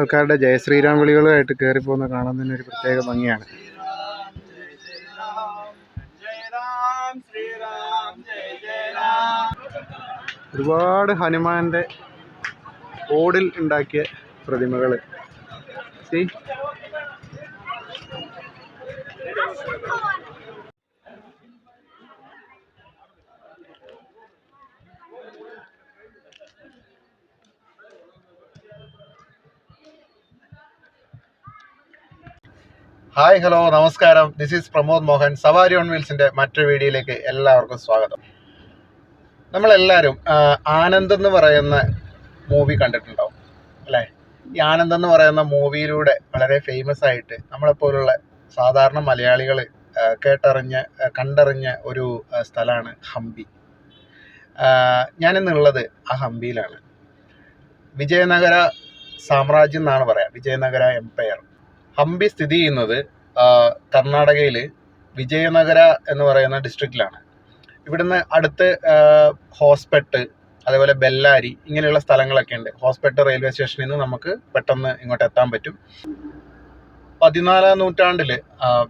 ആൾക്കാരുടെ ജയശ്രീരാം വിളികളുമായിട്ട് കയറിപ്പോകുന്ന കാണാൻ തന്നെ ഒരു പ്രത്യേക ഭംഗിയാണ് ഒരുപാട് ഹനുമാന്റെ ഓടിൽ ഉണ്ടാക്കിയ പ്രതിമകൾ See? ഹായ് ഹലോ നമസ്കാരം. This is Pramod Mohan Savari on വീൽസിന്റെ മറ്റൊരു വീഡിയോയിലേക്ക് എല്ലാവർക്കും സ്വാഗതം. നമ്മളെല്ലാവരും ആനന്ദ് എന്ന് പറയുന്ന മൂവി കണ്ടിട്ടുണ്ടാവും അല്ലേ? ഈ ആനന്ദ് എന്ന് പറയുന്ന മൂവിയിലൂടെ വളരെ ഫേമസ് ആയിട്ട് നമ്മളെപ്പോലുള്ള സാധാരണ മലയാളികൾ കേട്ടറിഞ്ഞ് കണ്ടറിഞ്ഞ ഒരു സ്ഥലമാണ് ഹംപി. ഞാനിന്നുള്ളത് ആ ഹംപിയിലാണ്. വിജയനഗര സാമ്രാജ്യം എന്നാണ് പറയാം. വിജയനഗര എംപയർ ഹംപി സ്ഥിതി ചെയ്യുന്നത് കർണാടകയിൽ വിജയനഗര എന്ന് പറയുന്ന ഡിസ്ട്രിക്റ്റിലാണ് ഇവിടുന്ന് അടുത്ത് ഹോസ്പെട്ട് അതേപോലെ ബെല്ലാരി ഇങ്ങനെയുള്ള സ്ഥലങ്ങളൊക്കെ ഉണ്ട്. ഹോസ്പെട്ട് റെയിൽവേ സ്റ്റേഷനിൽ നിന്ന് നമുക്ക് പെട്ടെന്ന് ഇങ്ങോട്ട് എത്താൻ പറ്റും. പതിനാലാം നൂറ്റാണ്ടിൽ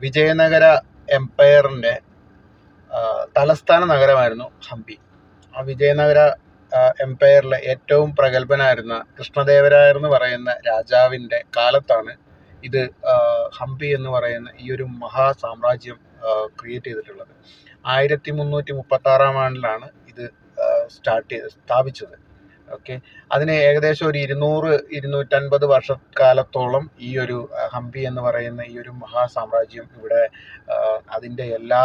വിജയനഗര എംപയറിന്റെ തലസ്ഥാന നഗരമായിരുന്നു ഹംപി. ആ വിജയനഗര എംപയറിലെ ഏറ്റവും പ്രഗത്ഭനായിരുന്ന കൃഷ്ണദേവരായർ എന്ന് പറയുന്ന രാജാവിന്റെ കാലത്താണ് ഇത് ഹംപി എന്ന് പറയുന്ന ഈ ഒരു മഹാസാമ്രാജ്യം ക്രിയേറ്റ് ചെയ്തിട്ടുള്ളത്. ആയിരത്തി മുന്നൂറ്റി മുപ്പത്തി ആറാം ആണ്ടിലാണ് ഇത് സ്റ്റാർട്ട് ചെയ്ത് സ്ഥാപിച്ചത്. ഓക്കെ അതിന് ഏകദേശം ഒരു ഇരുന്നൂറ് ഇരുന്നൂറ്റൻപത് വർഷക്കാലത്തോളം ഈ ഒരു ഹംപി എന്ന് പറയുന്ന ഈ ഒരു മഹാസാമ്രാജ്യം ഇവിടെ അതിന്റെ എല്ലാ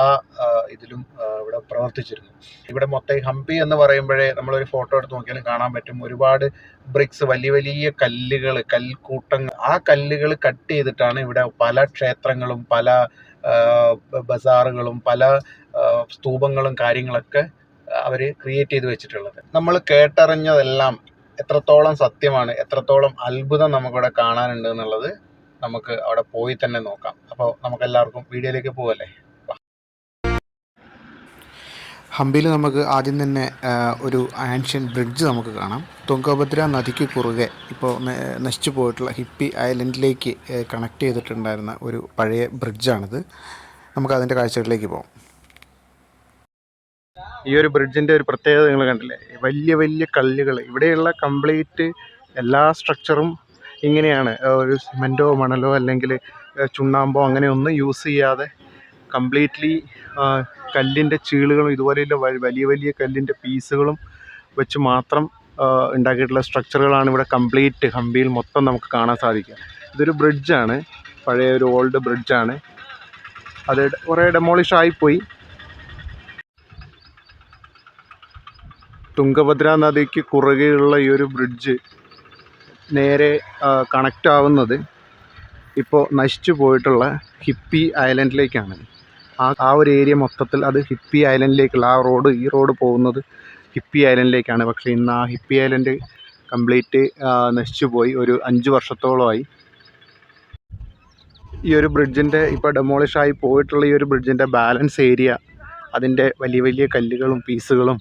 ഇതിലും ഇവിടെ പ്രവർത്തിച്ചിരുന്നു. ഇവിടെ മൊത്തം ഹംപി എന്ന് പറയുമ്പോഴേ നമ്മളൊരു ഫോട്ടോ എടുത്ത് നോക്കിയാൽ കാണാൻ പറ്റും. ഒരുപാട് ബ്രിക്സ് വലിയ വലിയ കല്ലുകൾ കൽക്കൂട്ടങ്ങൾ. ആ കല്ലുകൾ കട്ട് ചെയ്തിട്ടാണ് ഇവിടെ പല ക്ഷേത്രങ്ങളും പല ബസാറുകളും പല സ്തൂപങ്ങളും കാര്യങ്ങളൊക്കെ അവർ ക്രിയേറ്റ് ചെയ്ത് വെച്ചിട്ടുള്ളത്. നമ്മൾ കേട്ടറിഞ്ഞതെല്ലാം എത്രത്തോളം സത്യമാണ് എത്രത്തോളം അത്ഭുതം നമുക്കിവിടെ കാണാനുണ്ട് എന്നുള്ളത് നമുക്ക് അവിടെ പോയി തന്നെ നോക്കാം. അപ്പോൾ നമുക്ക് എല്ലാവർക്കും വീഡിയോയിലേക്ക് പോവല്ലേ? ഹംപിയിൽ നമുക്ക് ആദ്യം തന്നെ ഒരു ആൻഷ്യൻ ബ്രിഡ്ജ് നമുക്ക് കാണാം. തുങ്കഭദ്ര നദിക്ക് കുറുകെ ഇപ്പോൾ നശിച്ചു പോയിട്ടുള്ള ഹിപ്പി ഐലൻഡിലേക്ക് കണക്ട് ചെയ്തിട്ടുണ്ടായിരുന്ന ഒരു പഴയ ബ്രിഡ്ജാണിത് നമുക്ക് അതിന്റെ കാഴ്ചകളിലേക്ക് പോകാം ഈ ഒരു ബ്രിഡ്ജിന്റെ ഒരു പ്രത്യേകത നിങ്ങൾ കണ്ടില്ലേ? വലിയ വലിയ കല്ലുകൾ ഇവിടെയുള്ള കംപ്ലീറ്റ് എല്ലാ സ്ട്രക്ചറും ഇങ്ങനെയാണ്. ഒരു സിമെന്റോ മണലോ അല്ലെങ്കിൽ ചുണ്ണാമ്പോ അങ്ങനെയൊന്നും യൂസ് ചെയ്യാതെ കംപ്ലീറ്റ്ലി കല്ലിന്റെ ചീളുകളും ഇതുപോലെയുള്ള വലിയ വലിയ കല്ലിന്റെ പീസുകളും വെച്ച് മാത്രം ഉണ്ടാക്കിയിട്ടുള്ള സ്ട്രക്ചറുകളാണ് ഇവിടെ കംപ്ലീറ്റ് ഹമ്പിയിൽ മൊത്തം നമുക്ക് കാണാൻ സാധിക്കുക. ഇതൊരു ബ്രിഡ്ജാണ് പഴയ ഒരു ഓൾഡ് ബ്രിഡ്ജാണ് അത് കുറേ ഡെമോളിഷ് ആയിപ്പോയി. തുങ്കഭദ്ര നദിക്ക് കുറുകെയുള്ള ഈ ഒരു ബ്രിഡ്ജ് നേരെ കണക്റ്റ് ആവുന്നത് ഇപ്പോൾ നശിച്ചു പോയിട്ടുള്ള ഹിപ്പി ഐലൻഡിലേക്കാണ്. ആ ആ ഒരു ഏരിയ മൊത്തത്തിൽ അത് ഹിപ്പി ഐലൻഡിലേക്കുള്ള ആ റോഡ് ഈ റോഡ് പോകുന്നത് ഹിപ്പി ഐലൻഡിലേക്കാണ്. പക്ഷേ ഇന്ന് ആ ഹിപ്പി ഐലൻഡ് കംപ്ലീറ്റ് നശിച്ചു പോയി. ഒരു അഞ്ച് വർഷത്തോളമായി. ഈ ഒരു ബ്രിഡ്ജിന്റെ ഇപ്പോൾ ഡെമോളിഷായി പോയിട്ടുള്ള ഈ ഒരു ബ്രിഡ്ജിന്റെ ബാലൻസ് ഏരിയ അതിന്റെ വലിയ വലിയ കല്ലുകളും പീസുകളും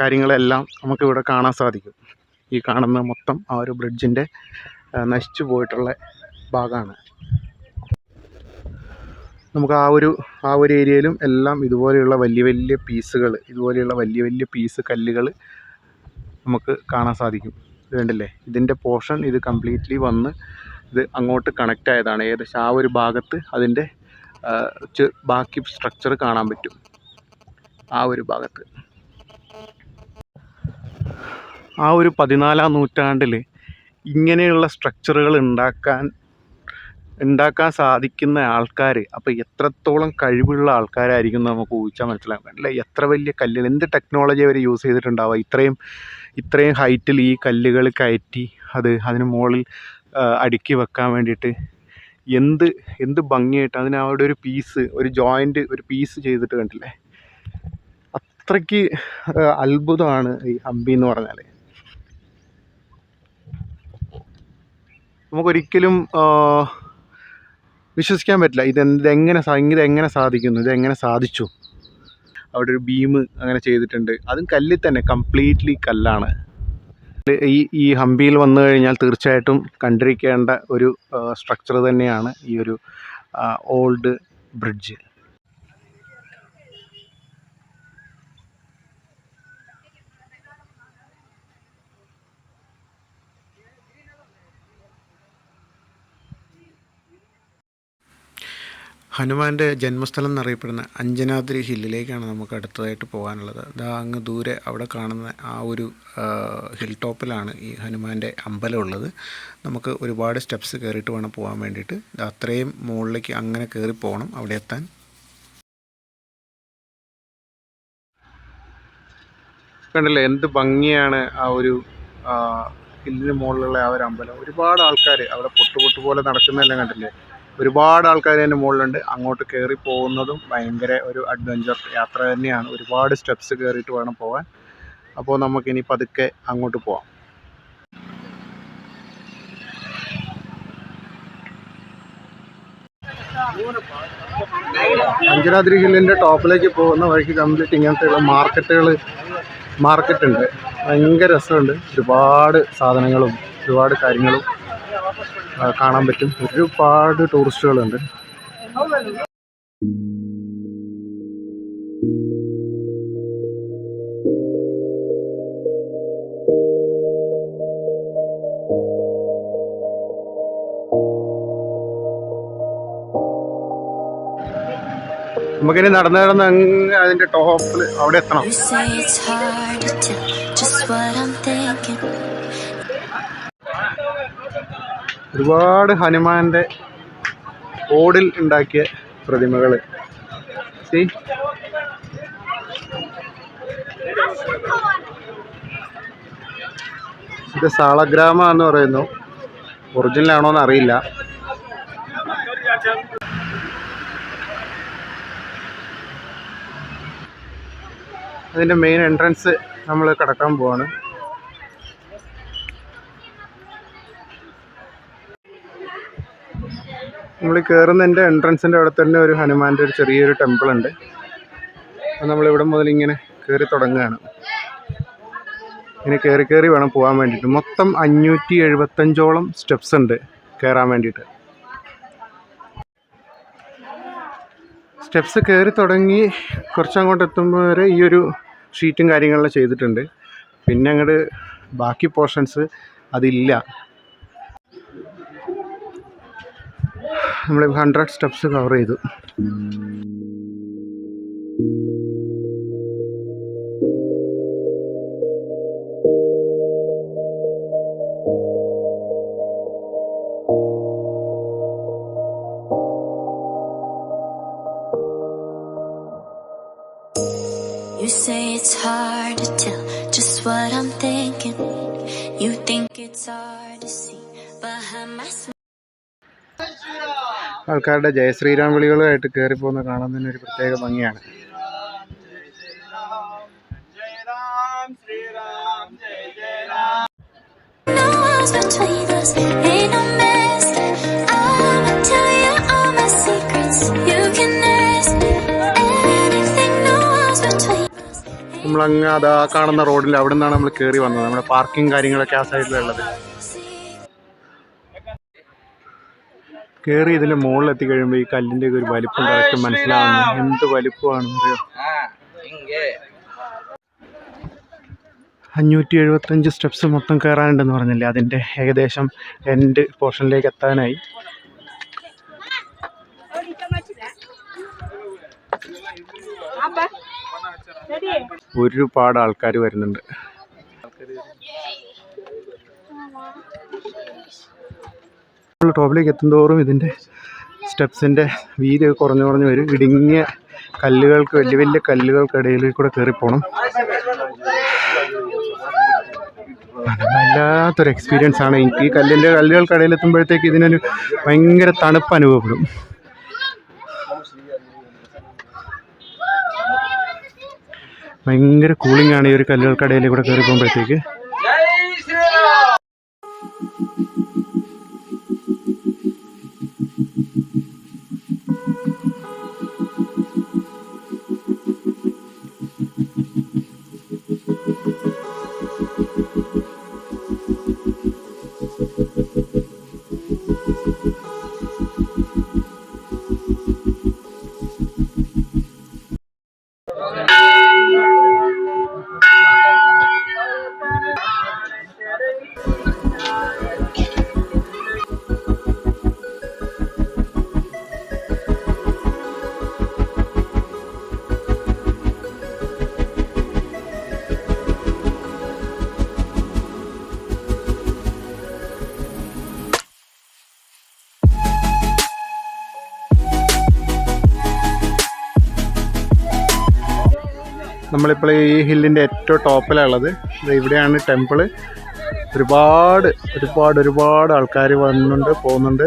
കാര്യങ്ങളെല്ലാം നമുക്കിവിടെ കാണാൻ സാധിക്കും. ഈ കാണുന്ന മൊത്തം ആ ഒരു ബ്രിഡ്ജിന്റെ നശിച്ചു പോയിട്ടുള്ള ഭാഗമാണ് നമുക്ക് ആ ഒരു ആ ഒരു ഏരിയയിലും എല്ലാം ഇതുപോലെയുള്ള വലിയ വലിയ പീസുകൾ ഇതുപോലെയുള്ള വലിയ വലിയ പീസ് കല്ലുകൾ നമുക്ക് കാണാൻ സാധിക്കും. ഇത് കണ്ടില്ലേ? ഇതിന്റെ പോർഷൻ ഇത് കംപ്ലീറ്റ്ലി വന്ന് ഇത് അങ്ങോട്ട് കണക്റ്റ് ആയതാണ്. ഏകദേശം ആ ഒരു ഭാഗത്ത് അതിന്റെ ബാക്കി സ്ട്രക്ചർ കാണാൻ പറ്റും. ആ ഒരു ഭാഗത്ത്. ആ ഒരു പതിനാലാം നൂറ്റാണ്ടിൽ ഇങ്ങനെയുള്ള സ്ട്രക്ചറുകൾ ഉണ്ടാക്കാൻ ഉണ്ടാക്കാൻ സാധിക്കുന്ന ആൾക്കാർ അപ്പോൾ എത്രത്തോളം കഴിവുള്ള ആൾക്കാരായിരിക്കും നമുക്ക് ഊഹിച്ചാൽ മനസ്സിലാക്കാൻ അല്ലേ എത്ര വലിയ കല്ലുകൾ എന്ത് ടെക്നോളജി അവർ യൂസ് ചെയ്തിട്ടുണ്ടാവുക? ഇത്രയും ഇത്രയും ഹൈറ്റിൽ ഈ കല്ലുകൾ കയറ്റി അത് അതിന് മുകളിൽ അടുക്കി വെക്കാൻ വേണ്ടിയിട്ട് എന്ത് എന്ത് ഭംഗിയായിട്ട് അതിന് അവിടെ ഒരു പീസ് ഒരു ജോയിന്റ് ഒരു പീസ് ചെയ്തിട്ട് കണ്ടില്ലേ? അത്രയ്ക്ക് അത്ഭുതമാണ് ഈ ഹംപി എന്ന് പറഞ്ഞാൽ നമുക്കൊരിക്കലും വിശ്വസിക്കാൻ പറ്റില്ല. ഇതെന്ത് എങ്ങനെ ഇത് എങ്ങനെ സാധിക്കുന്നു? ഇതെങ്ങനെ സാധിച്ചു? അവിടെ ഒരു ബീം അങ്ങനെ ചെയ്തിട്ടുണ്ട്. അതും കല്ലിൽ തന്നെ. കംപ്ലീറ്റ്ലി കല്ലാണ്. ഈ ഈ ഹംപിയിൽ വന്നു കഴിഞ്ഞാൽ തീർച്ചയായിട്ടും കണ്ടിരിക്കേണ്ട ഒരു സ്ട്രക്ചർ തന്നെയാണ് ഈ ഒരു ഓൾഡ് ബ്രിഡ്ജ്. ഹനുമാന്റെ ജന്മസ്ഥലം എന്നറിയപ്പെടുന്ന അഞ്ജനാദ്രി ഹില്ലിലേക്കാണ് നമുക്ക് അടുത്തതായിട്ട് പോകാനുള്ളത്. ദാ അങ്ങ് ദൂരെ അവിടെ കാണുന്ന ആ ഒരു ഹിൽ ടോപ്പിലാണ് ഈ ഹനുമാന്റെ അമ്പലം ഉള്ളത്. നമുക്ക് ഒരുപാട് സ്റ്റെപ്സ് കയറിയിട്ട് വേണം പോകാൻ വേണ്ടിയിട്ട്. അത്രയും മുകളിലേക്ക് അങ്ങനെ കയറി പോകണം അവിടെ എത്താൻ. കണ്ടില്ലേ എന്ത് ഭംഗിയാണ് ആ ഒരു ഹില്ലിന് മുകളിലുള്ള ആ ഒരു അമ്പലം. ഒരുപാട് ആൾക്കാർ അവിടെ പൊട്ടുപൊട്ടു പൊട്ടു പോലെ നടക്കുന്നതെല്ലാം കണ്ടില്ലേ? ഒരുപാട് ആൾക്കാർ അതിന്റെ മുകളിലുണ്ട്. അങ്ങോട്ട് കയറി പോകുന്നതും ഭയങ്കര ഒരു അഡ്വഞ്ചർ യാത്ര തന്നെയാണ്. ഒരുപാട് സ്റ്റെപ്സ് കയറിയിട്ട് വേണം പോകാൻ അപ്പോൾ നമുക്കിനി പതുക്കെ അങ്ങോട്ട് പോവാം. അഞ്ചനാദ്രി ഹില്ലിന്റെ ടോപ്പിലേക്ക് പോകുന്ന വഴിക്ക് കംപ്ലീറ്റ് ഇങ്ങനത്തെയുള്ള മാർക്കറ്റുകൾ മാർക്കറ്റ് ഉണ്ട് ഭയങ്കര രസമുണ്ട്. ഒരുപാട് സാധനങ്ങളും ഒരുപാട് കാര്യങ്ങളും കാണാൻ പറ്റും. ഒരുപാട് ടൂറിസ്റ്റുകളുണ്ട്. നമുക്കിനി നടന്ന് നടന്ന് അങ്ങ് അതിന്റെ ടോപ്പിൽ അവിടെ എത്തണം. ഒരുപാട് ഹനുമാന്റെ ഓടിൽ ഉണ്ടാക്കിയ പ്രതിമകൾ സി. ഇത് സാളഗ്രാമ എന്ന് പറയുന്നു. ഒറിജിനൽ ആണോ എന്ന് അറിയില്ല. അതിന്റെ മെയിൻ എൻട്രൻസ് നമ്മൾ കടക്കാൻ പോവാണ്. നമ്മൾ കയറുന്നതിന്റെ എൻട്രൻസിന്റെ അവിടെ തന്നെ ഒരു ഹനുമാന്റെ ഒരു ചെറിയൊരു ടെമ്പിൾ ഉണ്ട്. നമ്മൾ നമ്മളിവിടെ മുതൽ ഇങ്ങനെ കയറി തുടങ്ങുകയാണ്. ഇങ്ങനെ കയറി കയറി വേണം പോകാൻ വേണ്ടിയിട്ട്. മൊത്തം അഞ്ഞൂറ്റി എഴുപത്തഞ്ചോളം സ്റ്റെപ്സ് ഉണ്ട് കയറാൻ വേണ്ടിയിട്ട്. സ്റ്റെപ്സ് കയറി തുടങ്ങി കുറച്ചങ്ങോട്ട് എത്തുമ്പോൾ വരെ ഈ ഒരു ഷീറ്റും കാര്യങ്ങളെല്ലാം ചെയ്തിട്ടുണ്ട്. പിന്നെ അങ്ങോട്ട് ബാക്കി പോർഷൻസ് അതില്ല. നമ്മൾ ഹൺഡ്രഡ് സ്റ്റെപ്സ് കവർ ചെയ്തു You say it's hard to tell just what I'm thinking. You think it's hard to see behind my smile. ആൾക്കാരുടെ ജയശ്രീരാം വിളികളുമായിട്ട് കയറി പോകുന്ന കാണാൻ തന്നെ ഒരു പ്രത്യേക ഭംഗിയാണ്. നമ്മളങ്ങ് അതാ കാണുന്ന റോഡിൽ അവിടെ നിന്നാണ് നമ്മൾ കയറി വന്നത് നമ്മുടെ പാർക്കിംഗ് കാര്യങ്ങളൊക്കെ ആ സൈഡിലുള്ളത് കയറി ഇതിന്റെ മുകളിൽ എത്തി കഴിയുമ്പോൾ ഈ കല്ലിന്റെ ഒക്കെ ഒരു വലിപ്പം കറക്റ്റ് മനസ്സിലാവുന്നു. എന്ത് വലിപ്പമാണെന്ന് അറിയോ? അഞ്ഞൂറ്റി എഴുപത്തഞ്ച് സ്റ്റെപ്സ് മൊത്തം കയറാനുണ്ടെന്ന് പറഞ്ഞില്ലേ? അതിന്റെ ഏകദേശം എൻഡ് പോർഷനിലേക്ക് എത്താനായി. ഒരുപാട് ആൾക്കാർ വരുന്നുണ്ട്. നമ്മൾ ടോപ്പിലേക്ക് എത്തുന്തോറും ഇതിന്റെ സ്റ്റെപ്സിന്റെ വീതി കുറഞ്ഞു കുറഞ്ഞു വരും. ഇടുങ്ങിയ കല്ലുകൾക്ക് വലിയ വലിയ കല്ലുകൾക്കിടയിൽ കൂടെ കയറിപ്പോണം വല്ലാത്തൊരു എക്സ്പീരിയൻസ് ആണ്. എനിക്ക് ഈ കല്ലിന്റെ കല്ലുകൾക്കിടയിൽ എത്തുമ്പോഴത്തേക്ക് ഇതിനൊരു ഭയങ്കര തണുപ്പ് അനുഭവപ്പെടും. ഭയങ്കര കൂളിംഗ് ആണ് ഈ ഒരു കല്ലുകൾക്കിടയിൽ കൂടെ കയറി പോകുമ്പോഴത്തേക്ക്. നമ്മളിപ്പോൾ ഈ ഹില്ലിന്റെ ഏറ്റവും ടോപ്പിലുള്ളത് ഇവിടെയാണ് ടെമ്പിൾ ഒരുപാട് ഒരുപാട് ഒരുപാട് ആൾക്കാർ വന്നുണ്ട് പോകുന്നുണ്ട്.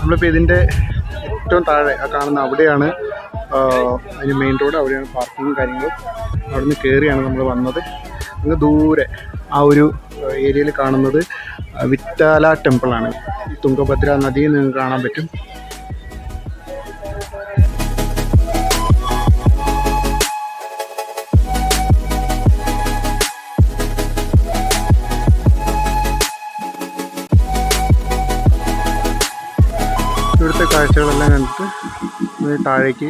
നമ്മളിപ്പോൾ ഇതിന്റെ ഏറ്റവും താഴെ ആ കാണുന്ന അവിടെയാണ് അതിന് മെയിൻ റോഡ് അവിടെയാണ് പാർക്കിങ്ങും കാര്യങ്ങളും. അവിടുന്ന് നിന്ന് കയറിയാണ് നമ്മൾ വന്നത്. അങ്ങ് ദൂരെ ആ ഒരു ഏരിയയിൽ കാണുന്നത് വിറ്റാല ടെമ്പിളാണ്. തുങ്കഭദ്ര നദിയിൽ നിങ്ങൾക്ക് കാണാൻ പറ്റും. ഇവിടുത്തെ കാഴ്ചകളെല്ലാം കണ്ടിട്ട് താഴേക്ക്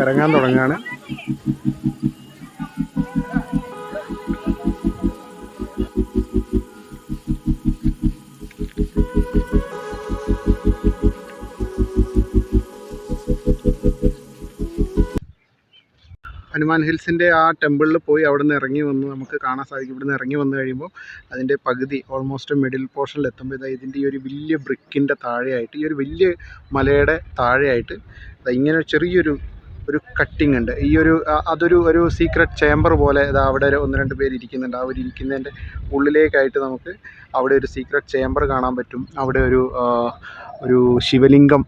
ഇറങ്ങാൻ തുടങ്ങുകയാണ്. ഹനുമാൻ ഹിൽസിന്റെ ആ ടെമ്പിളിൽ പോയി അവിടെ നിന്ന് ഇറങ്ങി വന്ന് നമുക്ക് കാണാൻ സാധിക്കും. ഇവിടെ നിന്ന് ഇറങ്ങി വന്നു കഴിയുമ്പോൾ അതിന്റെ പകുതി ഓൾമോസ്റ്റ് മിഡിൽ പോർഷനിൽ എത്തുമ്പോൾ ഇതാ ഇതിന്റെ ഈ ഒരു വലിയ ബ്രിക്കിന്റെ താഴെയായിട്ട് ഈ ഒരു വലിയ മലയുടെ താഴെയായിട്ട് ഇങ്ങനെ ചെറിയൊരു ഒരു കട്ടിങ് ഉണ്ട്. ഈ ഒരു അതൊരു ഒരു സീക്രട്ട് ചേംബർ പോലെ ഇതാ അവിടെ ഒരു ഒന്ന് രണ്ട് പേര് ഇരിക്കുന്നുണ്ട്. ആ ഒരു ഇരിക്കുന്നതിന്റെ ഉള്ളിലേക്കായിട്ട് നമുക്ക് അവിടെ ഒരു സീക്രട്ട് ചേംബർ കാണാൻ പറ്റും. അവിടെ ഒരു ഒരു ശിവലിംഗം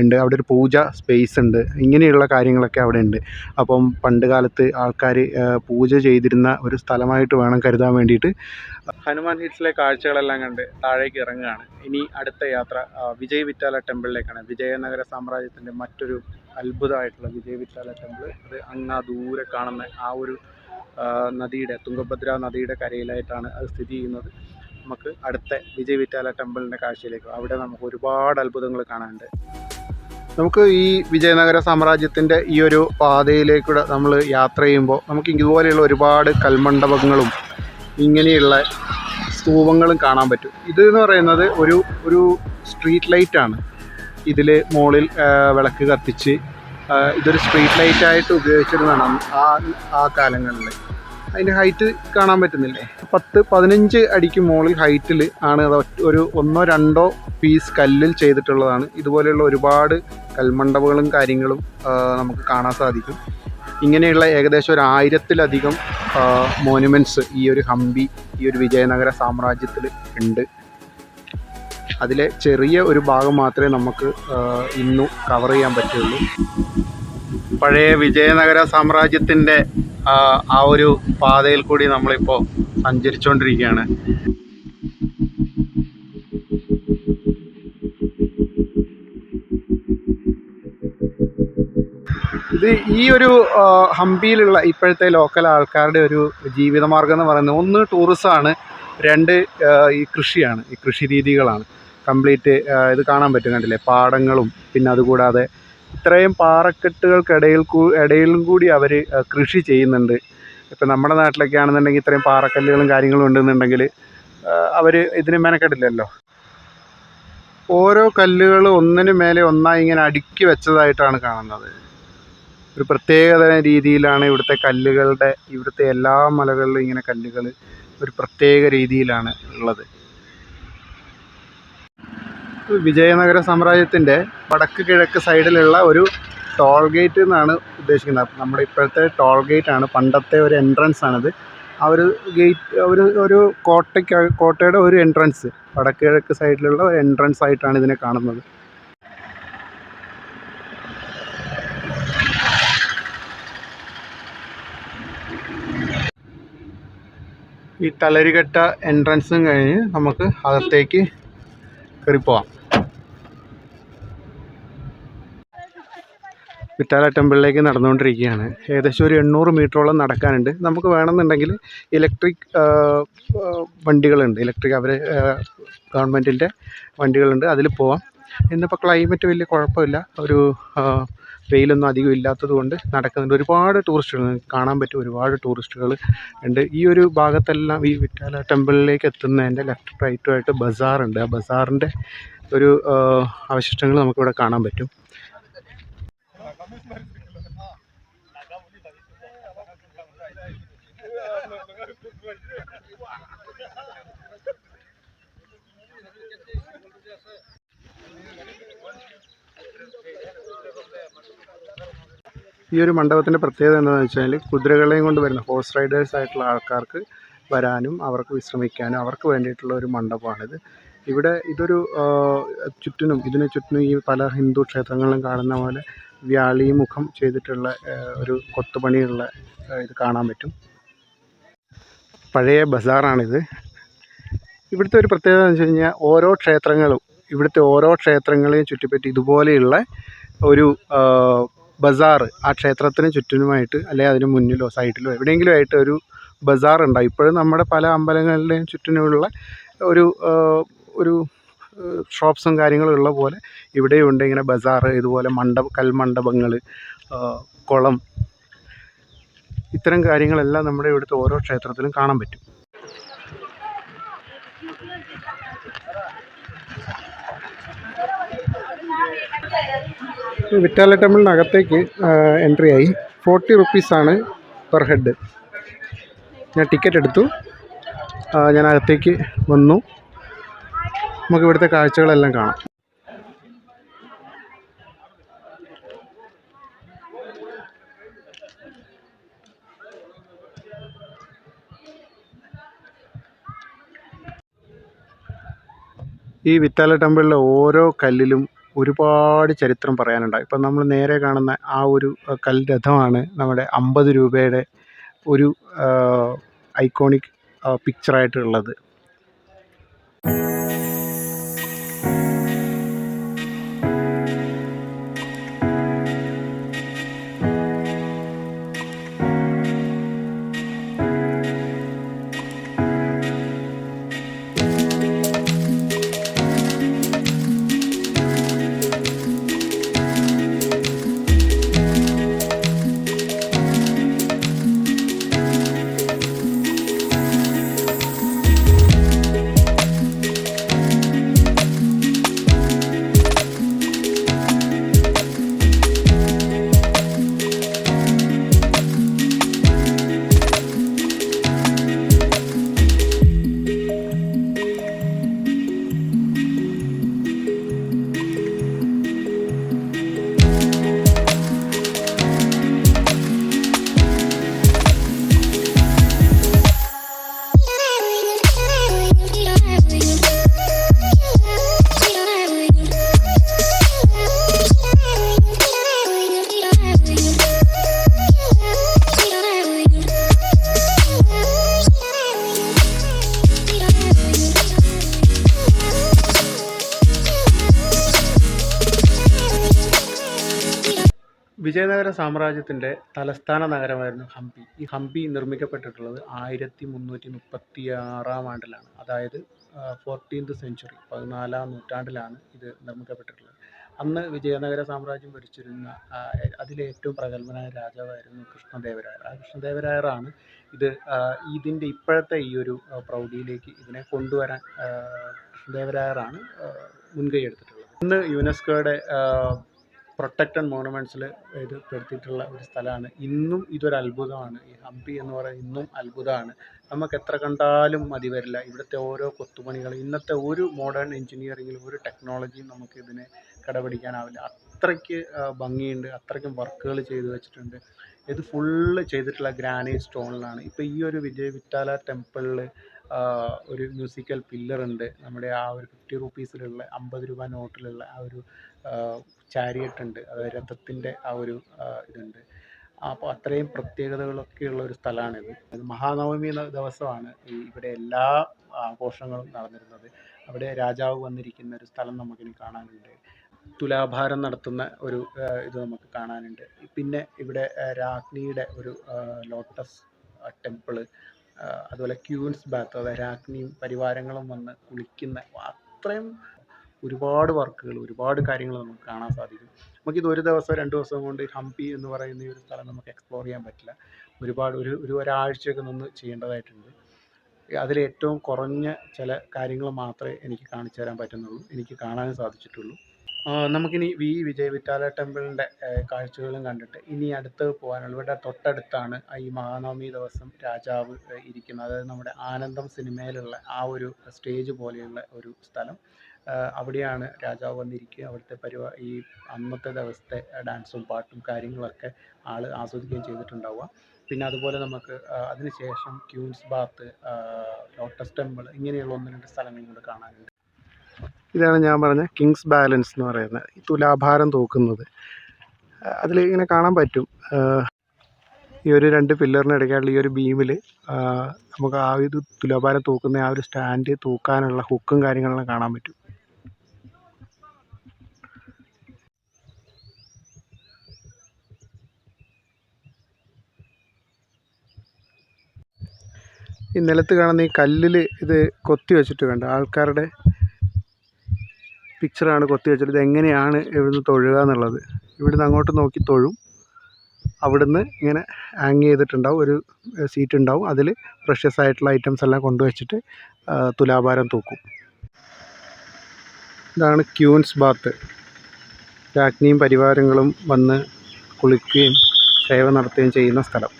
ഉണ്ട്. അവിടെ ഒരു പൂജ സ്പേസ് ഉണ്ട്. ഇങ്ങനെയുള്ള കാര്യങ്ങളൊക്കെ അവിടെ ഉണ്ട്. അപ്പം പണ്ട് കാലത്ത് ആൾക്കാർ പൂജ ചെയ്തിരുന്ന ഒരു സ്ഥലമായിട്ട് വേണം കരുതാൻ വേണ്ടിയിട്ട്. ഹനുമാൻ ഹിൽസിലെ കാഴ്ചകളെല്ലാം കണ്ട് താഴേക്ക് ഇറങ്ങുകയാണ്. ഇനി അടുത്ത യാത്ര വിജയ് വിറ്റാല ടെമ്പിളിലേക്കാണ്. വിജയനഗര സാമ്രാജ്യത്തിന്റെ മറ്റൊരു അത്ഭുതമായിട്ടുള്ള വിജയ് വിറ്റാല ടെമ്പിൾ അത് അങ്ങ് ദൂരെ കാണുന്ന ആ ഒരു നദിയുടെ തുങ്കഭദ്ര നദിയുടെ കരയിലായിട്ടാണ് അത് സ്ഥിതി ചെയ്യുന്നത്. നമുക്ക് അടുത്ത വിജയ് വിറ്റാല ടെമ്പിളിന്റെ കാഴ്ചയിലേക്ക് അവിടെ നമുക്ക് ഒരുപാട് അത്ഭുതങ്ങൾ കാണാനുണ്ട്. നമുക്ക് ഈ വിജയനഗര സാമ്രാജ്യത്തിന്റെ ഈ ഒരു പാതയിലേക്കൂടെ നമ്മൾ യാത്ര ചെയ്യുമ്പോൾ നമുക്ക് ഇതുപോലെയുള്ള ഒരുപാട് കൽമണ്ഡപങ്ങളും ഇങ്ങനെയുള്ള സ്തൂപങ്ങളും കാണാൻ പറ്റും. ഇത് എന്ന് പറയുന്നത് ഒരു ഒരു സ്ട്രീറ്റ് ലൈറ്റാണ് ഇതിൽ മുകളിൽ വിളക്ക് കത്തിച്ച് ഇതൊരു സ്ട്രീറ്റ് ലൈറ്റായിട്ട് ഉപയോഗിച്ചിരുന്നതാണ് ആ ആ കാലങ്ങളിൽ അതിന്റെ ഹൈറ്റ് കാണാൻ പറ്റുന്നില്ലേ? പത്ത് പതിനഞ്ച് അടിക്ക് മുകളിൽ ഹൈറ്റിൽ ആണ് ഒരു ഒന്നോ രണ്ടോ പീസ് കല്ലിൽ ചെയ്തിട്ടുള്ളതാണ്. ഇതുപോലെയുള്ള ഒരുപാട് കൽമണ്ഡപങ്ങളും കാര്യങ്ങളും നമുക്ക് കാണാൻ സാധിക്കും. ഇങ്ങനെയുള്ള ഏകദേശം ഒരു ആയിരത്തിലധികം മോനുമെന്റ്സ് ഈ ഒരു ഹംപി ഈ ഒരു വിജയനഗര സാമ്രാജ്യത്തിൽ ഉണ്ട്. അതിലെ ചെറിയ ഒരു ഭാഗം മാത്രമേ നമുക്ക് ഇന്നു കവർ ചെയ്യാൻ പറ്റുള്ളൂ. പഴയ വിജയനഗര സാമ്രാജ്യത്തിന്റെ ആ, ഒരു പാതയിൽ കൂടി നമ്മളിപ്പോൾ സഞ്ചരിച്ചുകൊണ്ടിരിക്കുകയാണ് ഇത് ഈ ഒരു ഹംപിയിലുള്ള ഇപ്പോഴത്തെ ലോക്കൽ ആൾക്കാരുടെ ഒരു ജീവിതമാർഗം എന്ന് പറയുന്നത് ഒന്ന് ടൂറിസമാണ് രണ്ട് ഈ കൃഷിയാണ് ഈ കൃഷി രീതികളാണ്. കംപ്ലീറ്റ് ഇത് കാണാൻ പറ്റും കണ്ടില്ലേ? പാടങ്ങളും പിന്നെ അതുകൂടാതെ ഇത്രയും പാറക്കെട്ടുകൾക്കിടയിൽ ഇടയിലും കൂടി അവർ കൃഷി ചെയ്യുന്നുണ്ട്. ഇപ്പം നമ്മുടെ നാട്ടിലൊക്കെ ആണെന്നുണ്ടെങ്കിൽ ഇത്രയും പാറക്കല്ലുകളും കാര്യങ്ങളും ഉണ്ടെന്നുണ്ടെങ്കിൽ അവർ ഇതിന് മെനക്കെടില്ലല്ലോ. ഓരോ കല്ലുകൾ ഒന്നിനു മേലെ ഒന്നായി ഇങ്ങനെ അടുക്കി വെച്ചതായിട്ടാണ് കാണുന്നത്. ഒരു പ്രത്യേകത രീതിയിലാണ് ഇവിടുത്തെ കല്ലുകളുടെ ഇവിടുത്തെ എല്ലാ മലകളിലും ഇങ്ങനെ കല്ലുകൾ ഒരു പ്രത്യേക രീതിയിലാണ് ഉള്ളത്. വിജയനഗര സാമ്രാജ്യത്തിന്റെ വടക്ക് കിഴക്ക് സൈഡിലുള്ള ഒരു ടോൾ ഗേറ്റ് എന്നാണ് ഉദ്ദേശിക്കുന്നത്. നമ്മുടെ ഇപ്പോഴത്തെ ടോൾ ഗേറ്റ് ആണ് പണ്ടത്തെ ഒരു എൻട്രൻസ് ആണിത്. ആ ഒരു ഗേറ്റ് ഒരു ഒരു കോട്ടയ്ക്ക് കോട്ടയുടെ ഒരു എൻട്രൻസ് വടക്ക് കിഴക്ക് സൈഡിലുള്ള ഒരു എൻട്രൻസ് ആയിട്ടാണ് ഇതിനെ കാണുന്നത്. ഈ തളരികെട്ട എൻട്രൻസും കഴിഞ്ഞ് നമുക്ക് അകത്തേക്ക് കയറിപ്പോവാം വിത്താല ടെമ്പിളിലേക്ക് നടന്നുകൊണ്ടിരിക്കുകയാണ്. ഏകദേശം ഒരു എണ്ണൂറ് മീറ്ററോളം നടക്കാനുണ്ട്. നമുക്ക് വേണമെന്നുണ്ടെങ്കിൽ ഇലക്ട്രിക് വണ്ടികളുണ്ട്. ഇലക്ട്രിക് അവർ ഗവൺമെന്റിന്റെ വണ്ടികളുണ്ട്. അതിൽ പോവാം. ഇന്നിപ്പോൾ ക്ലൈമറ്റ് വലിയ കുഴപ്പമില്ല. ഒരു വെയിലൊന്നും അധികം ഇല്ലാത്തത് കൊണ്ട് നടക്കുന്നുണ്ട്. ഒരുപാട് ടൂറിസ്റ്റുകൾ കാണാൻ പറ്റും ഒരുപാട് ടൂറിസ്റ്റുകൾ ഉണ്ട്. ഈ ഒരു ഭാഗത്തെല്ലാം ഈ വിറ്റാല ടെമ്പിളിലേക്ക് എത്തുന്നതിന്റെ ലെഫ്റ്റ് റൈറ്റുമായിട്ട് ബസാറുണ്ട് ആ ബസാറിന്റെ ഒരു അവശിഷ്ടങ്ങൾ നമുക്കിവിടെ കാണാൻ പറ്റും. ഈ ഒരു മണ്ഡപത്തിന്റെ പ്രത്യേകത എന്താണെന്ന് വെച്ചാൽ കുതിരകളെയും കൊണ്ട് വരുന്ന ഹോഴ്സ് റൈഡേഴ്സ് ആയിട്ടുള്ള ആൾക്കാർക്ക് വരാനും അവർക്ക് വിശ്രമിക്കാനും അവർക്ക് വേണ്ടിയിട്ടുള്ള ഒരു മണ്ഡപമാണിത്. ഇവിടെ ഇതൊരു ചുറ്റിനും ഇതിന് ചുറ്റിനും ഈ പല ഹിന്ദു ക്ഷേത്രങ്ങളിലും കാണുന്ന പോലെ വ്യാളി മുഖം ചെയ്തിട്ടുള്ള ഒരു കൊത്തുപണിയുള്ള ഇത് കാണാൻ പറ്റും. പഴയ ബസാറാണിത്. ഇവിടുത്തെ ഒരു പ്രത്യേകത എന്ന് വെച്ച് കഴിഞ്ഞാൽ ഓരോ ക്ഷേത്രങ്ങളും ഇവിടുത്തെ ഓരോ ക്ഷേത്രങ്ങളെയും ചുറ്റിപ്പറ്റി ഇതുപോലെയുള്ള ഒരു ബസാർ ആ ക്ഷേത്രത്തിന് ചുറ്റിനുമായിട്ട് അല്ലെങ്കിൽ അതിന് മുന്നിലോ സൈഡിലോ എവിടെയെങ്കിലും ആയിട്ട് ഒരു ബസാർ ഉണ്ടാകും ഇപ്പോഴും നമ്മുടെ പല അമ്പലങ്ങളുടെയും ചുറ്റിനുമുള്ള ഒരു ഒരു ഷോപ്സും കാര്യങ്ങളും ഉള്ള പോലെ ഇവിടെയും ഉണ്ട്. ഇങ്ങനെ ബസാർ ഇതുപോലെ മണ്ഡപ കൽമണ്ഡപങ്ങൾ കുളം ഇത്തരം കാര്യങ്ങളെല്ലാം നമ്മുടെ ഇവിടുത്തെ ഓരോ ക്ഷേത്രത്തിലും കാണാൻ പറ്റും. വിറ്റാല ടെമ്പിളിനകത്തേക്ക് എൻട്രി ആയി. ഫോർട്ടി റുപ്പീസാണ് പെർ ഹെഡ് ഞാൻ ടിക്കറ്റ് എടുത്തു. ഞാൻ അകത്തേക്ക് വന്നു. നമുക്ക് ഇവിടുത്തെ കാഴ്ചകളെല്ലാം കാണാം. ഈ വിത്താല ടെമ്പിളിലെ ഓരോ കല്ലിലും ഒരുപാട് ചരിത്രം പറയാനുണ്ട് ഇപ്പം നമ്മൾ നേരെ കാണുന്ന ആ ഒരു കൽരഥമാണ് നമ്മുടെ അമ്പത് രൂപയുടെ ഒരു ഐക്കോണിക് പിക്ചറായിട്ടുള്ളത് വിജയനഗര സാമ്രാജ്യത്തിന്റെ തലസ്ഥാന നഗരമായിരുന്നു ഹംപി. ഈ ഹംപി നിർമ്മിക്കപ്പെട്ടിട്ടുള്ളത് ആയിരത്തി മുന്നൂറ്റി മുപ്പത്തി ആറാം ആണ്ടിലാണ്. അതായത് ഫോർട്ടീൻത് സെഞ്ച്വറി പതിനാലാം നൂറ്റാണ്ടിലാണ് ഇത് നിർമ്മിക്കപ്പെട്ടിട്ടുള്ളത്. അന്ന് വിജയനഗര സാമ്രാജ്യം ഭരിച്ചിരുന്ന അതിലെ ഏറ്റവും പ്രഗത്ഭനായ രാജാവായിരുന്നു കൃഷ്ണദേവരായർ. ആ കൃഷ്ണദേവരായറാണ് ഇത് ഇതിന്റെ ഇപ്പോഴത്തെ ഈ ഒരു പ്രൗഢിയിലേക്ക് ഇതിനെ കൊണ്ടുവരാൻ കൃഷ്ണദേവരായറാണ് മുൻകൈ എടുത്തിട്ടുള്ളത്. ഇന്ന് യുനെസ്കോയുടെ പ്രൊട്ടക്റ്റഡ് മോണുമെന്റ്സിൽ ഇത് പെടുത്തിയിട്ടുള്ള ഒരു സ്ഥലമാണ്. ഇന്നും ഇതൊരു അത്ഭുതമാണ്. ഈ ഹംപി എന്ന് പറയുന്നത് ഇന്നും അത്ഭുതമാണ്. നമുക്ക് എത്ര കണ്ടാലും മതി വരില്ല. ഇവിടുത്തെ ഓരോ കൊത്തുപണികൾ ഇന്നത്തെ ഒരു മോഡേൺ എഞ്ചിനീയറിങ്ങിലും ഒരു ടെക്നോളജിയും നമുക്ക് ഇതിനെ കടപിടിക്കാനാവില്ല. അത്രയ്ക്ക് ഭംഗിയുണ്ട്. അത്രയ്ക്കും വർക്കുകൾ ചെയ്തു വെച്ചിട്ടുണ്ട്. ഇത് ഫുള്ള് ചെയ്തിട്ടുള്ള ഗ്രാനൈറ്റ് സ്റ്റോണിലാണ് ഇപ്പോൾ ഈ ഒരു വിജയ് വിറ്റാല ടെമ്പിളിൽ ഒരു മ്യൂസിക്കൽ പില്ലറുണ്ട് നമ്മുടെ ആ ഒരു ഫിഫ്റ്റി റുപ്പീസിലുള്ള അമ്പത് രൂപ നോട്ടിലുള്ള ആ ഒരു ചാരിയറ്റ് ഉണ്ട്. അതായത് രഥത്തിന്റെ ആ ഒരു ഇതുണ്ട്. അപ്പോൾ അത്രയും പ്രത്യേകതകളൊക്കെ ഉള്ള ഒരു സ്ഥലമാണിത്. മഹാനവമി എന്ന ദിവസമാണ് ഇവിടെ എല്ലാ ആഘോഷങ്ങളും നടന്നിരുന്നത്. അവിടെ രാജാവ് വന്നിരിക്കുന്ന ഒരു സ്ഥലം നമുക്കിനി കാണാനുണ്ട്. തുലാഭാരം നടത്തുന്ന ഒരു ഇത് നമുക്ക് കാണാനുണ്ട്. പിന്നെ ഇവിടെ രാജ്ഞിയുടെ ഒരു ലോട്ടസ് ടെമ്പിൾ അതുപോലെ ക്യൂൻസ് ബാത്ത് അതായത് രാജ്ഞിയും പരിവാരങ്ങളും വന്ന് കുളിക്കുന്ന അത്രയും ഒരുപാട് വർക്കുകൾ ഒരുപാട് കാര്യങ്ങൾ നമുക്ക് കാണാൻ സാധിക്കും. നമുക്കിത് ഒരു ദിവസം രണ്ട് ദിവസം കൊണ്ട് ഹംപി എന്ന് പറയുന്ന ഈ ഒരു സ്ഥലം നമുക്ക് എക്സ്പ്ലോർ ചെയ്യാൻ പറ്റില്ല. ഒരുപാട് ഒരു ഒരു ഒരാഴ്ചയൊക്കെ നിന്ന് ചെയ്യേണ്ടതായിട്ടുണ്ട്. അതിൽ ഏറ്റവും കുറഞ്ഞ ചില കാര്യങ്ങൾ മാത്രമേ എനിക്ക് കാണിച്ചു തരാൻ പറ്റുന്നുള്ളൂ. എനിക്ക് കാണാനും സാധിച്ചിട്ടുള്ളൂ. നമുക്കിനി വി വിജയ് വിറ്റാല ടെമ്പിളിന്റെ കാഴ്ചകളും കണ്ടിട്ട് ഇനി അടുത്ത് പോകാനുള്ള ഇവിടെ തൊട്ടടുത്താണ് ഈ മഹാനവമി ദിവസം രാജാവ് ഇരിക്കുന്നത്. അതായത് നമ്മുടെ ആനന്ദം സിനിമയിലുള്ള ആ ഒരു സ്റ്റേജ് പോലെയുള്ള ഒരു സ്ഥലം. അവിടെയാണ് രാജാവ് വന്നിരിക്കുക. അവിടുത്തെ പരിപാ ഈ അന്നത്തെ ദിവസത്തെ ഡാൻസും പാട്ടും കാര്യങ്ങളൊക്കെ ആൾ ആസ്വദിക്കുകയും ചെയ്തിട്ടുണ്ടാവുക. പിന്നെ അതുപോലെ നമുക്ക് അതിനുശേഷം ക്യൂൻസ് ബാത്ത് ലോട്ടസ് ടെമ്പിൾ ഇങ്ങനെയുള്ള ഒന്ന് രണ്ട് സ്ഥലങ്ങളും കൂടെ കാണാനുണ്ട്. ഇതാണ് ഞാൻ പറഞ്ഞ കിങ്സ് ബാലൻസ് എന്ന് പറയുന്നത് ഈ തുലാഭാരം തൂക്കുന്നത്. അതിൽ ഇങ്ങനെ കാണാൻ പറ്റും. ഈ ഒരു രണ്ട് പില്ലറിന് ഇടയ്ക്കായിട്ടുള്ള ഈ ഒരു ബീമിൽ നമുക്ക് ആ ഒരു തുലാഭാരം തൂക്കുന്ന ആ ഒരു സ്റ്റാൻഡ് തൂക്കാനുള്ള ഹുക്കും കാര്യങ്ങളെല്ലാം കാണാൻ പറ്റും. ഈ നിലത്ത് കാണുന്ന ഈ കല്ലിൽ ഇത് കൊത്തി വെച്ചിട്ട് കണ്ട? ആൾക്കാരുടെ പിക്ചറാണ് കൊത്തി വെച്ചത്. ഇതെങ്ങനെയാണ് ഇവിടുന്ന് തൊഴുക എന്നുള്ളത്. ഇവിടുന്ന് അങ്ങോട്ട് നോക്കി തൊഴും. അവിടുന്ന് ഇങ്ങനെ ഹാങ് ചെയ്തിട്ടുണ്ടാവും. ഒരു സീറ്റ് ഉണ്ടാവും. അതിൽ ഫ്രഷസ് ആയിട്ടുള്ള ഐറ്റംസ് എല്ലാം കൊണ്ടുവച്ചിട്ട് തുലാഭാരം തൂക്കും. ഇതാണ് ക്യൂൻസ് ബാത്ത്. രാജ്ഞിയും പരിവാരങ്ങളും വന്ന് കുളിക്കുകയും സേവ നടത്തുകയും ചെയ്യുന്ന സ്ഥലം.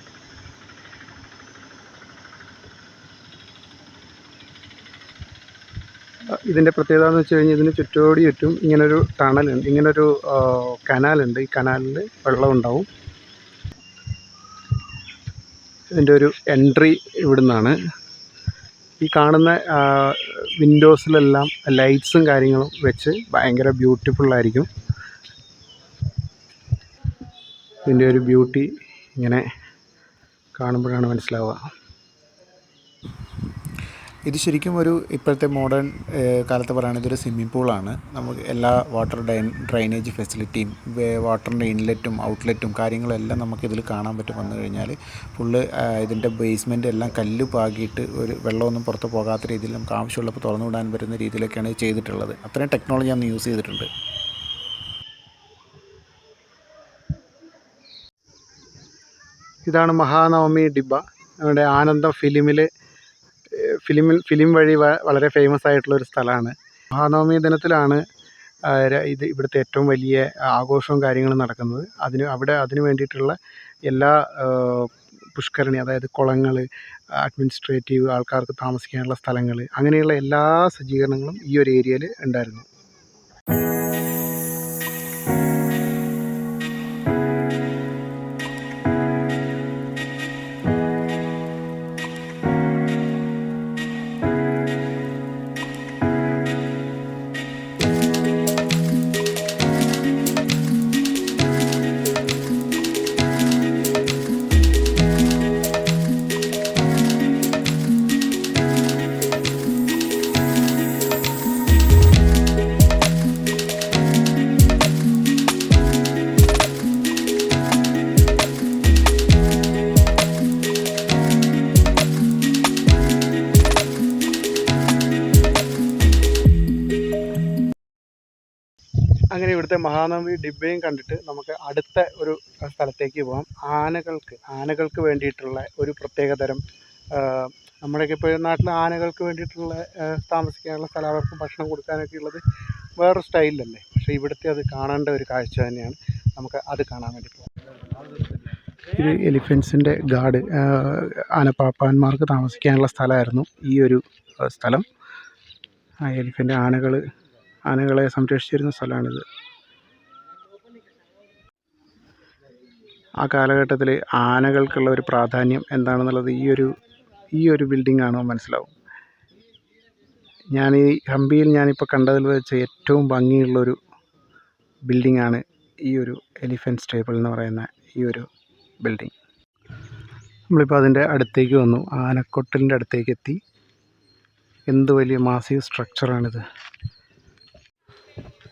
ഇതിന്റെ പ്രത്യേകത എന്ന് വെച്ച് കഴിഞ്ഞാൽ ഇതിന് ചുറ്റോടി ചുറ്റും ഇങ്ങനൊരു ടണലുണ്ട് ഇങ്ങനൊരു കനാലുണ്ട്. ഈ കനാലിൽ വെള്ളം ഉണ്ടാവും. ഇതിന്റെ ഒരു എൻട്രി ഇവിടുന്നാണ്. ഈ കാണുന്ന വിൻഡോസിലെല്ലാം ലൈറ്റ്സും കാര്യങ്ങളും വെച്ച് ഭയങ്കര ബ്യൂട്ടിഫുള്ളായിരിക്കും ഇതിന്റെ ഒരു ബ്യൂട്ടി ഇങ്ങനെ കാണുമ്പോഴാണ് മനസ്സിലാവുക. ഇത് ശരിക്കും ഒരു ഇപ്പോഴത്തെ മോഡേൺ കാലത്ത് പറയുകയാണെങ്കിൽ ഇതൊരു സ്വിമ്മിംഗ് പൂളാണ് നമുക്ക് എല്ലാ വാട്ടർ ഡൈൻ ഡ്രൈനേജ് ഫെസിലിറ്റിയും വാട്ടറിന്റെ ഇൻലെറ്റും ഔട്ട്ലെറ്റും കാര്യങ്ങളെല്ലാം നമുക്ക് ഇതിൽ കാണാൻ പറ്റും. വന്നു കഴിഞ്ഞാൽ ഫുള്ള് ഇതിന്റെ ബേസ്മെന്റ് എല്ലാം കല്ല് പാകിയിട്ട് ഒരു വെള്ളമൊന്നും പുറത്ത് പോകാത്ത രീതിയിൽ നമുക്ക് ആവശ്യമുള്ളപ്പോൾ തുറന്നു വിടാൻ പറ്റുന്ന രീതിയിലൊക്കെയാണ് ചെയ്തിട്ടുള്ളത്. അത്രയും ടെക്നോളജി അന്ന് യൂസ് ചെയ്തിട്ടുണ്ട്. ഇതാണ് മഹാനവമി ഡിബ. നമ്മുടെ ആനന്ദം ഫിലിമിൽ ഫിലിമിൽ ഫിലിം വഴി വളരെ ഫേമസ് ആയിട്ടുള്ള ഒരു സ്ഥലമാണ്. മഹാനവമി ദിനത്തിലാണ് ഇത് ഇവിടുത്തെ ഏറ്റവും വലിയ ആഘോഷവും കാര്യങ്ങളും നടക്കുന്നത്. അതിന് അവിടെ അതിന് വേണ്ടിയിട്ടുള്ള എല്ലാ പുഷ്കരണി അതായത് കുളങ്ങൾ അഡ്മിനിസ്ട്രേറ്റീവ് ആൾക്കാർക്ക് താമസിക്കാനുള്ള സ്ഥലങ്ങൾ അങ്ങനെയുള്ള എല്ലാ സജ്ജീകരണങ്ങളും ഈ ഒരു ഏരിയയിൽ ഉണ്ടായിരുന്നു. അങ്ങനെ ഇവിടുത്തെ മഹാനവമി ഡിബയും കണ്ടിട്ട് നമുക്ക് അടുത്ത ഒരു സ്ഥലത്തേക്ക് പോകാം. ആനകൾക്ക് ആനകൾക്ക് വേണ്ടിയിട്ടുള്ള ഒരു പ്രത്യേകതരം തരം നമ്മുടെയൊക്കെ ഇപ്പോൾ നാട്ടിൽ ആനകൾക്ക് വേണ്ടിയിട്ടുള്ള താമസിക്കാനുള്ള സ്ഥലം അവർക്ക് ഭക്ഷണം കൊടുക്കാനൊക്കെ ഉള്ളത് വേറൊരു സ്റ്റൈലല്ലേ പക്ഷേ ഇവിടുത്തെ അത് കാണേണ്ട ഒരു കാഴ്ച തന്നെയാണ്. നമുക്ക് അത് കാണാൻ വേണ്ടി പോകാം. ഇത് എലിഫൻസിന്റെ ഗാർഡ് ആനപ്പാപ്പാന്മാർക്ക് താമസിക്കാനുള്ള സ്ഥലമായിരുന്നു ഈ ഒരു സ്ഥലം. ആ എലിഫന്റ് ആനകൾ ആനകളെ സംരക്ഷിച്ചിരുന്ന സ്ഥലമാണിത്. ആ കാലഘട്ടത്തിൽ ആനകൾക്കുള്ള ഒരു പ്രാധാന്യം എന്താണെന്നുള്ളത് ഈ ഒരു ഈ ഒരു ബിൽഡിംഗ് ആണോ മനസ്സിലാവും. ഞാൻ ഈ ഹംപിയിൽ ഞാനിപ്പോൾ കണ്ടതിൽ വെച്ച് ഏറ്റവും ഭംഗിയുള്ളൊരു ബിൽഡിംഗ് ആണ് ഈ ഒരു എലിഫന്റ് സ്റ്റേബിൾ എന്ന് പറയുന്ന ഈ ഒരു ബിൽഡിംഗ് നമ്മളിപ്പോൾ അതിന്റെ അടുത്തേക്ക് വന്നു. ആനക്കൊട്ടലിന്റെ അടുത്തേക്ക് എത്തി. എന്ത് വലിയ മാസീവ് സ്ട്രക്ചറാണിത്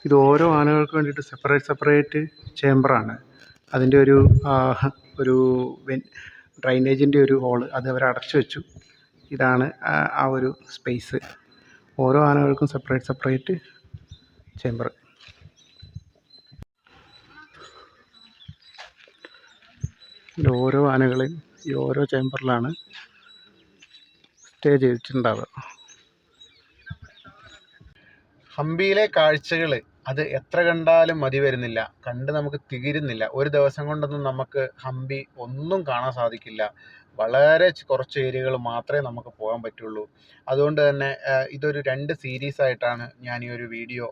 ഇത് ഓരോ ആനകൾക്ക് വേണ്ടിയിട്ട് സെപ്പറേറ്റ് സെപ്പറേറ്റ് ചേമ്പറാണ് അതിന്റെ ഒരു ഒരു ഡ്രൈനേജിന്റെ ഒരു ഹോൾ അത് അവർ അടച്ചു വെച്ചു. ഇതാണ് ആ ഒരു സ്പേസ് ഓരോ ആനകൾക്കും സെപ്പറേറ്റ് സെപ്പറേറ്റ് ചേമ്പർ ഓരോ ആനകളെയും ഈ ഓരോ ചേമ്പറിലാണ് സ്റ്റേ ചെയ്തിട്ടുണ്ടാവുക. ഹംപിയിലെ കാഴ്ചകൾ അത് എത്ര കണ്ടാലും മതി വരുന്നില്ല. കണ്ട് നമുക്ക് തീരുന്നില്ല ഒരു ദിവസം കൊണ്ടൊന്നും നമുക്ക് ഹംപി ഒന്നും കാണാൻ സാധിക്കില്ല. വളരെ കുറച്ച് ഏരിയകൾ മാത്രമേ നമുക്ക് പോകാൻ പറ്റുള്ളൂ. അതുകൊണ്ട് തന്നെ ഇതൊരു രണ്ട് സീരീസ് ആയിട്ടാണ് ഞാൻ ഈ ഒരു വീഡിയോ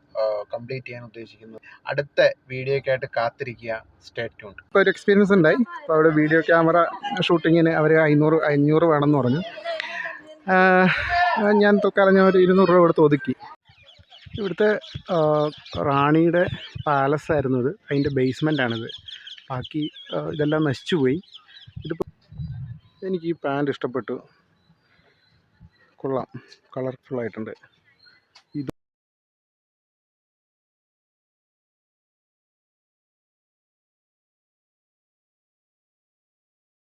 കംപ്ലീറ്റ് ചെയ്യാൻ ഉദ്ദേശിക്കുന്നത്. അടുത്ത വീഡിയോക്കായിട്ട് കാത്തിരിക്കുക. സ്റ്റേ ട്യൂൺ ഇപ്പോൾ ഒരു എക്സ്പീരിയൻസ് ഉണ്ടായി. അപ്പോൾ അവിടെ വീഡിയോ ക്യാമറ ഷൂട്ടിങ്ങിന് അവർ അഞ്ഞൂറ് അഞ്ഞൂറ് വേണമെന്ന് പറഞ്ഞു. ഞാൻ തൽക്കാലം ഞാൻ ഒരു ഇരുന്നൂറ് രൂപ കൊടുത്ത് ഒതുക്കി. ഇവിടുത്തെ റാണിയുടെ പാലസ് ആയിരുന്നു ഇത് അതിന്റെ ബേസ്മെന്റ് ആണിത്. ബാക്കി ഇതെല്ലാം നശിച്ചു പോയി. ഇതിപ്പോൾ എനിക്ക് ഈ പാന്റ് ഇഷ്ടപ്പെട്ടു. കൊള്ളാം. കളർഫുള്ളായിട്ടുണ്ട്